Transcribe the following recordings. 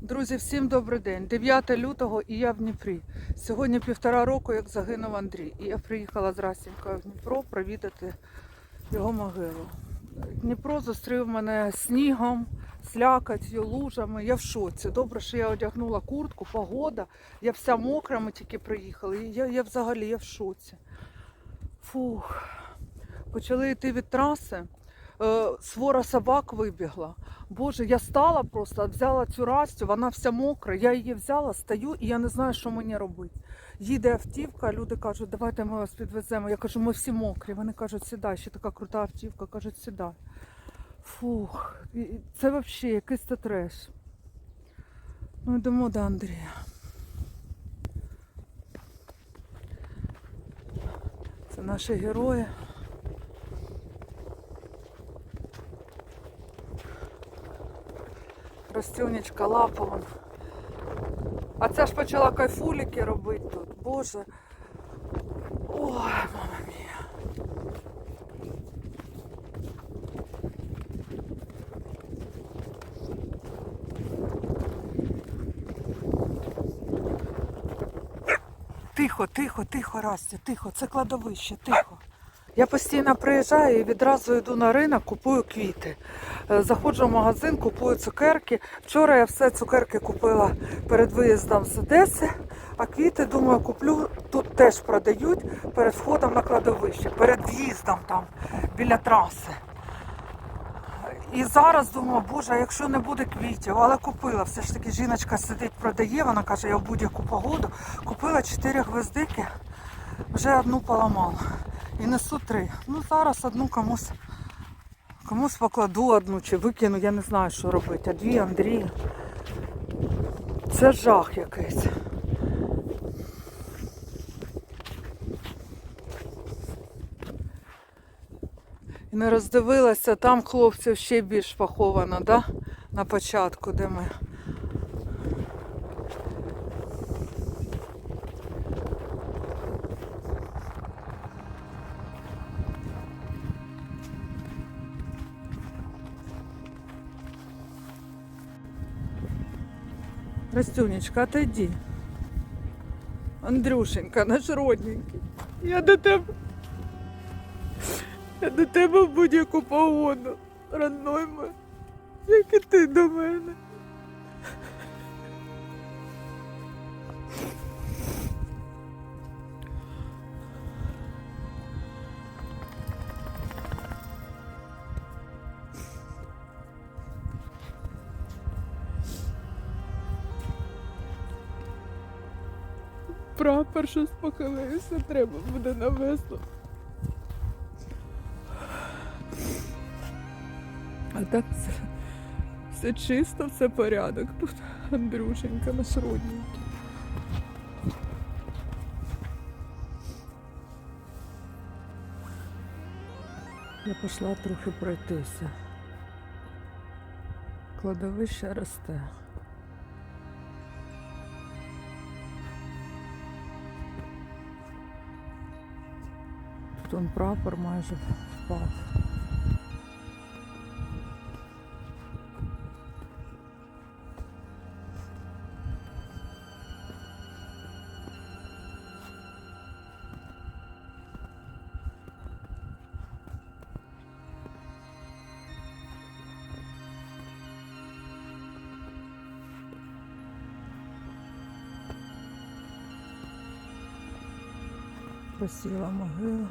Друзі, всім добрий день. 9 лютого і я в Дніпрі. Сьогодні півтора року, як загинув Андрій. І я приїхала з Расінькою в Дніпро провідати його могилу. Дніпро зустрів мене снігом, слякаттю, лужами. Я в шоці. Добре, що я одягнула куртку, погода. Я вся мокра, ми тільки приїхали. Я, я взагалі я в шоці. Фух. Почали йти від траси. Е, свора собак вибігла. Боже, я стала просто, взяла цю растю, вона вся мокра. Я її взяла, стою і я не знаю, що мені робити. Їде автівка, люди кажуть, давайте ми вас підвеземо. Я кажу, ми всі мокрі. Вони кажуть, сідай, ще така крута автівка, кажуть, сідай. Фух, це взагалі якийсь це треш. Ну йдемо до Андрія. Це наші герої. Ростюнечка, лапа. А це ж почала кайфуліки робити тут. Боже. Ой, мама мія. Тихо, тихо, тихо, Растя, тихо, це кладовище, тихо. Я постійно приїжджаю і відразу йду на ринок, купую квіти. Е, Заходжу в магазин, купую цукерки. Вчора я все цукерки купила перед виїздом з Одеси, а квіти, думаю, куплю тут теж продають перед входом на кладовище, перед в'їздом там біля траси. І зараз думаю, боже, якщо не буде квітів, але купила. Все ж таки жіночка сидить, продає, вона каже, я в будь-яку погоду. Купила чотири гвоздики, вже одну поламала. І несу три. Ну зараз одну комусь, комусь покладу одну чи викину, я не знаю, що робити. А дві Андрій. Це жах якийсь. І не роздивилася, там хлопців ще більш поховано, да? На початку, де ми. Растюнечка, отойди. Андрюшенька, наш родненький. Я до тебе. Я до тебе в будь-яку погоду, родной мой, як і ти до мене. Прапор щось треба буде навесно. А так все, все чисто, все порядок. Андрюшенька наш родненький. Я пішла трохи пройтися. Кладовище росте. Тут он прапор майже впав. Просіла могила.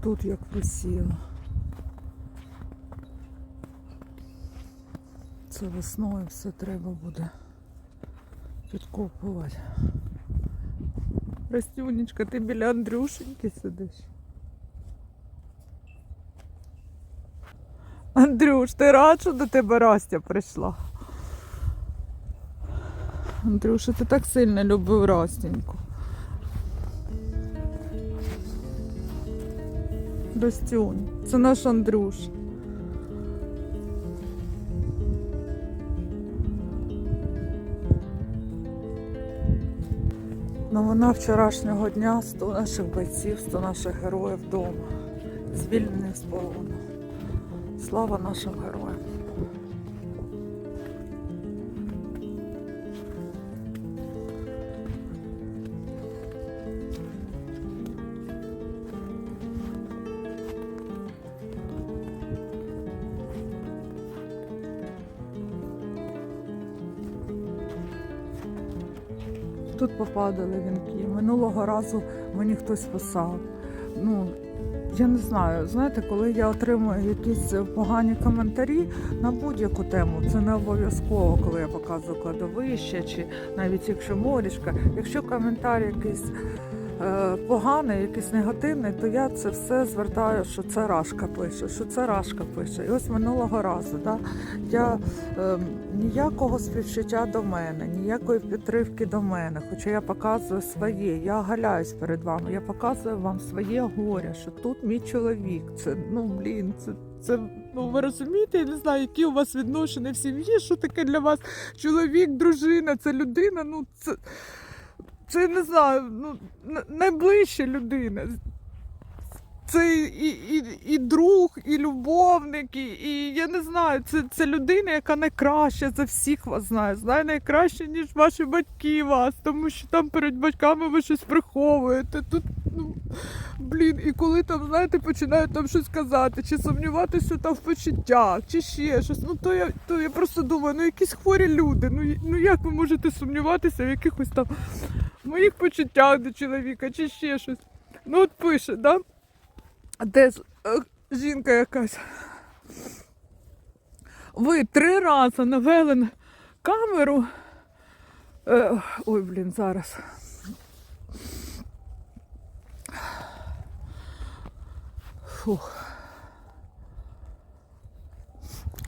Тут як просіло. Це весною все треба буде підкопувати. Растюнечка, ти біля Андрюшеньки сидиш. Андрюш, ти рад, що до тебе Растя прийшла? Андрюша, ти так сильно любив Растеньку. Достюнь. Це наш Андрюш. Новина вчорашнього дня 100 наших бойців, 100 наших героїв вдома. Звільнених з полону. Слава нашим героям. Тут попадали вінки. Минулого разу мені хтось писав. Ну, я не знаю, знаєте, коли я отримую якісь погані коментарі на будь-яку тему, це не обов'язково, коли я показую кладовище, чи навіть якщо морішка. Якщо коментар якийсь е, поганий, якийсь негативний, то я це все звертаю, що це Рашка пише, що це Рашка пише. І ось минулого разу, да, я е, ніякого співчуття до мене, ніякої підтримки до мене, хоча я показую своє, я оголяюсь перед вами, я показую вам своє горе, що тут мій чоловік. Це ну блін, це. Це ну ви розумієте, я не знаю, які у вас відношення в сім'ї, що таке для вас чоловік, дружина, це людина. Ну це, це не знаю, ну на- найближча людина. Це і, і, і друг, і любовник, і, і я не знаю, це, це людина, яка найкраща за всіх вас знає. Знає найкраще, ніж ваші батьки вас, тому що там перед батьками ви щось приховуєте. Тут, ну, блін, і коли там, знаєте, починають там щось казати, чи сумніватися там в почуттях, чи ще щось. Ну то я, то я просто думаю, ну якісь хворі люди. Ну, ну як ви можете сумніватися в якихось там моїх почуттях до чоловіка, чи ще щось. Ну от пише, да? де е, жінка якась. Ви три рази навели на камеру. Е, ой, блін, зараз. Фух.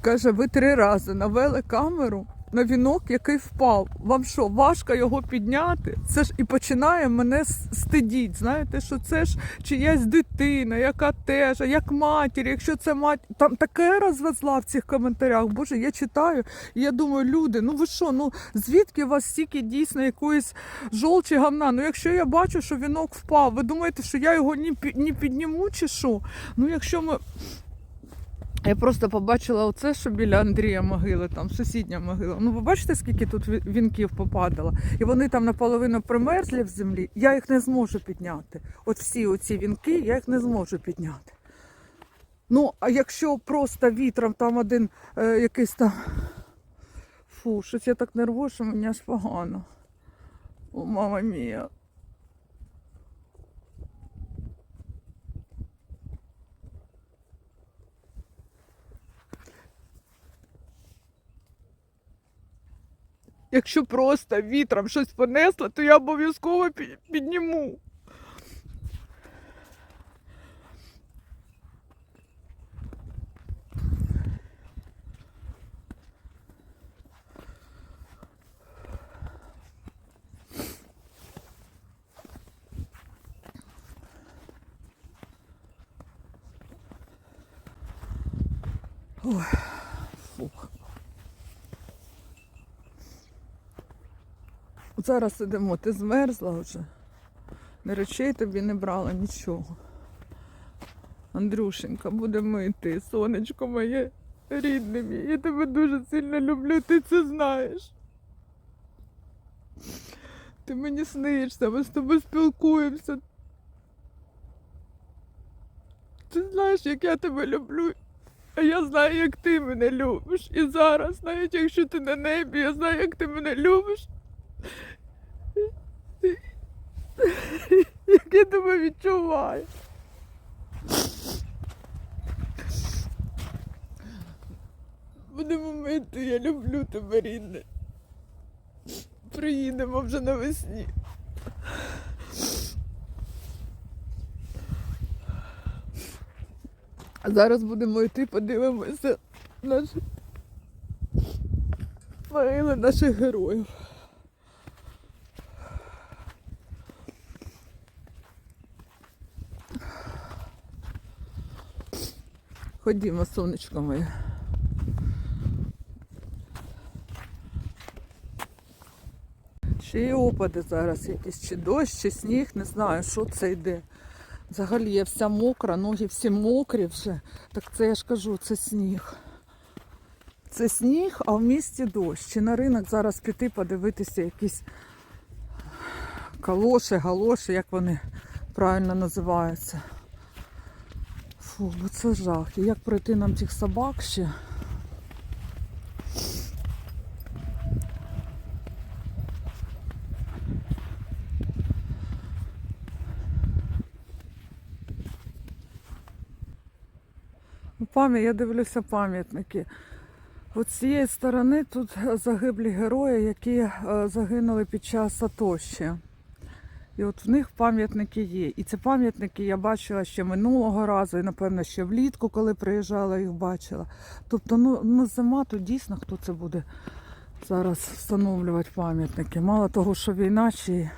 Каже, ви три рази навели камеру на вінок, який впав. Вам що, важко його підняти? Це ж і починає мене стидіть. Знаєте, що це ж чиясь дитина, яка теж, як матір, якщо це мать. Там таке розвезла в цих коментарях. Боже, я читаю, і я думаю, люди, ну ви що, ну звідки у вас стільки дійсно якоїсь жолчі гамна? Ну якщо я бачу, що вінок впав, ви думаєте, що я його ні, ні підніму чи що? Ну якщо ми. Я просто побачила оце, що біля Андрія могили, там сусідня могила. Ну ви бачите, скільки тут вінків попадало? І вони там наполовину примерзлі в землі. Я їх не зможу підняти. От всі оці вінки я їх не зможу підняти. Ну, а якщо просто вітром там один е, якийсь там. Фу, щось я так нервую, що мені аж погано. О, мама мія. Якщо просто вітром щось понесло, то я обов'язково підніму. Ой, фух. Зараз ідемо, ти змерзла вже. Не речей тобі не брала нічого. Андрюшенька, будемо йти, сонечко моє рідне мій. Я тебе дуже сильно люблю, ти це знаєш. Ти мені снишся, ми з тобою спілкуємося. Ти знаєш, як я тебе люблю. А я знаю, як ти мене любиш. І зараз, навіть якщо ти на небі, я знаю, як ти мене любиш. Як я тебе відчуваю. Будемо мити, я люблю тебе, рідне. Приїдемо вже навесні. А зараз будемо йти, подивимося наші могили наших героїв. Ходімо, сонечко моє. Ще й опади зараз якісь, чи дощ, чи сніг, не знаю, що це йде. Взагалі я вся мокра, ноги всі мокрі вже. Так це я ж кажу, це сніг. Це сніг, а в місті дощ. Чи на ринок зараз піти подивитися якісь калоші, галоші, як вони правильно називаються. Фу, бо це жах. І як пройти нам цих собак ще? Ну, Пам'ять, я дивлюся пам'ятники. От з цієї сторони тут загиблі герої, які е, загинули під час АТО ще. І от в них пам'ятники є. І ці пам'ятники я бачила ще минулого разу, і напевно ще влітку, коли приїжджала, їх бачила. Тобто, ну, ну зима, то дійсно хто це буде зараз встановлювати пам'ятники. Мало того, що війна й-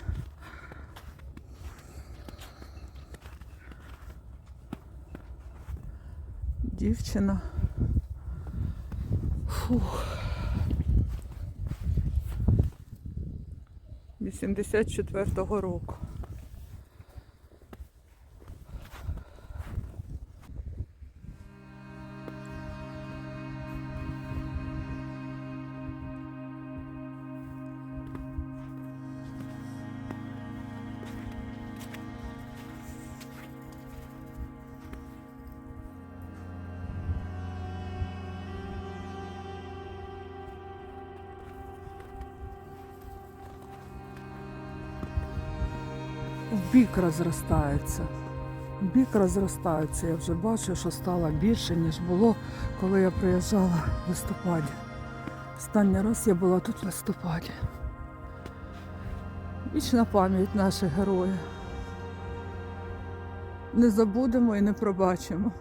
Дівчина. Фух. 84-го року. Бік розростається. Бік розростається. Я вже бачу, що стало більше, ніж було, коли я приїжджала в листопаді. Останній раз я була тут в листопаді. Вічна пам'ять наших героїв. Не забудемо і не пробачимо.